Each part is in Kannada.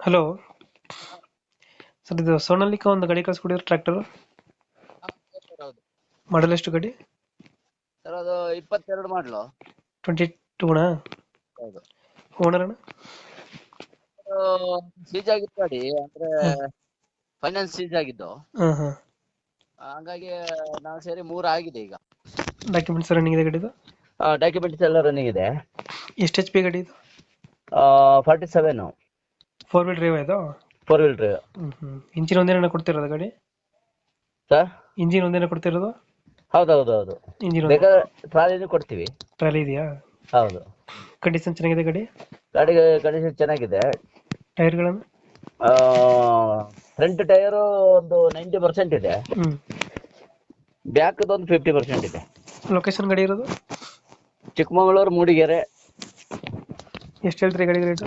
ಹಲೋ ಸರ್ ಇದು ಸೋನಾಲಿಕ ಒಂದು ಗಾಡಿ ಕಳಿಸ್ಕೊಡಿದ್ರೆ ಟ್ರ್ಯಾಕ್ಟರ್ ಹೌದು ಮಾಡಲ್ ಎಷ್ಟು ಗಾಡಿ? ಸರ್ ಅದು ಇಪ್ಪತ್ತೆರಡು ಮಾಡಲು ಟ್ವೆಂಟಿ ಟೂನಾ ಹೌದು. ಓನರ್ ಅಣ್ಣ? ಸೀಜ್ ಆಗಿತ್ತು ಗಾಡಿ ಅಂದ್ರೆ ಫೈನಾನ್ಸ್ ಸೀಜ್ ಆಗಿದ್ದು. ಹಾಂ ಹಾಂ ಹಂಗಾಗಿ ನಾವು ಸೇರಿ ಮೂರು ಆಗಿದೆ ಈಗ. ಡಾಕ್ಯುಮೆಂಟ್ಸ್ ರನ್ನಿಂಗ್ ಇದೆ ಗಾಡಿದು? ಡಾಕ್ಯುಮೆಂಟ್ಸ್ ಎಲ್ಲ ರನ್ನಿಂಗ್ ಇದೆ. ಎಷ್ಟು ಎಚ್ ಪಿ ಗಾಡಿ ಇದು? Forty seven four wheel drive ಇದು? ಫೋರ್ ವೀಲ್ ಡ್ರೈವ್ ಇಂಜಿನ್ ಒಂದೇನ ಕೊಡ್ತಿರೋದು ಗಾಡಿ? ಸರ್ ಇಂಜಿನ್ ಒಂದೇನ ಕೊಡ್ತಿರೋದು? ಹೌದು ಹೌದು ಹೌದು ಇಂಜಿನ್ ಬೇಕಾದ್ರೆ ಟ್ರಾಲಿನೂ ಕೊಡ್ತೀವಿ. ಟ್ರಾಲಿ ಇದೆಯಾ? ಹೌದು. ಕಂಡೀಷನ್ ಚೆನ್ನಾಗಿದೆ ಗಾಡಿ? ಗಾಡಿ ಕಂಡೀಷನ್ ಚೆನ್ನಾಗಿದೆ. ಟೈರ್ಗಳನ್ನು ಫ್ರಂಟ್ ಟೈರ್ ಒಂದು ನೈಂಟಿ ಪರ್ಸೆಂಟ್ ಇದೆ. ಹ್ಞೂ ಬ್ಯಾಕ್ದು ಒಂದು ಫಿಫ್ಟಿ ಪರ್ಸೆಂಟ್ ಇದೆ. ಲೊಕೇಶನ್ ಗಾಡಿ ಇರೋದು? ಚಿಕ್ಕಮಗಳೂರು ಮೂಡಿಗೆರೆ. ಎಷ್ಟು ಹೇಳ್ತೀರಿ ಗಾಡಿ ರೇಟು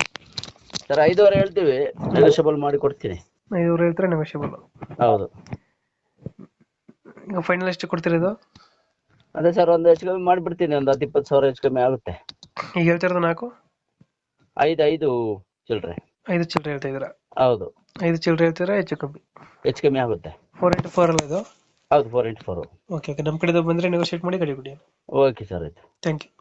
ಸರ್ ಐದುವರೆ ಹೇಳ್ತೀವಿ. ನೆಗೋಷಿಯಬಲ್ ಮಾಡಿ ಕೊಡ್ತೀನಿ. ಐದುವರೆ ಹೇಳ್ತಾರೆ? ನೆಗೋಷಿಯಬಲ್ ಹೌದು. ಈಗ ಫೈನಲ್ ಎಷ್ಟು ಕೊಡ್ತೀರಿ ಇದು? ಅದೇ ಸರ್ ಒಂದು ಹೆಚ್ಚು ಕಮ್ಮಿ ಮಾಡಿಬಿಡ್ತೀನಿ. ಒಂದು ಹತ್ತು ಇಪ್ಪತ್ತು ಸಾವಿರ ಹೆಚ್ಚು ಕಮ್ಮಿ ಆಗುತ್ತೆ. ಈಗ ಹೇಳ್ತಿರೋದು ನಾಲ್ಕು? ಐದು ಐದು ಚಿಲ್ಲರೆ ಐದು ಚಿಲ್ಲರೆ ಹೇಳ್ತಾ ಇದ್ದೀರಾ? ಹೌದು. ಐದು ಚಿಲ್ಲರೆ ಹೇಳ್ತೀರಾ? ಹೆಚ್ಚು ಕಮ್ಮಿ. ಹೆಚ್ಚು ಕಮ್ಮಿ ಆಗುತ್ತೆ. ಫೋರ್ ಇಂಟು ಫೋರ್ ಅಲ್ಲ ಇದು? ಹೌದು four into four okay okay ನಮ್ಮ ಕಡೆದು ಬಂದರೆ ನೆಗೋಷಿಯೇಟ್ ಮಾಡಿ ಕಡಿಬಿಡಿ ಓಕೆ ಸರ್ ಆಯ್ತು. Thank you